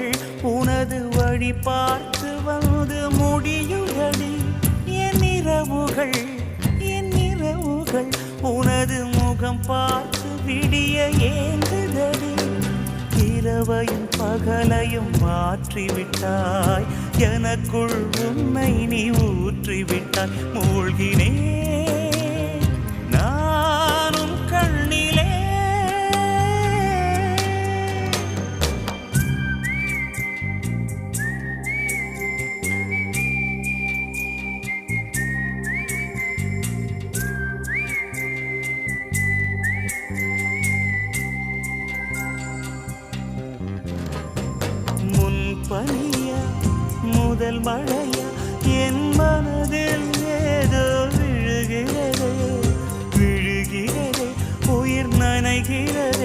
நாட்கள் உனது வழி பார்த்து வந்து முடியுதடி என் இரவுகள் என் இரவுகள் உனது முகம் பார்த்து விடிய ஏங்குதடி. இரவையும் பகலையும் மாற்றிவிட்டாய். எனக்குள் உன்னை நீ ஊற்றிவிட்டாய். மூழ்கினே பனிய முதல் மழை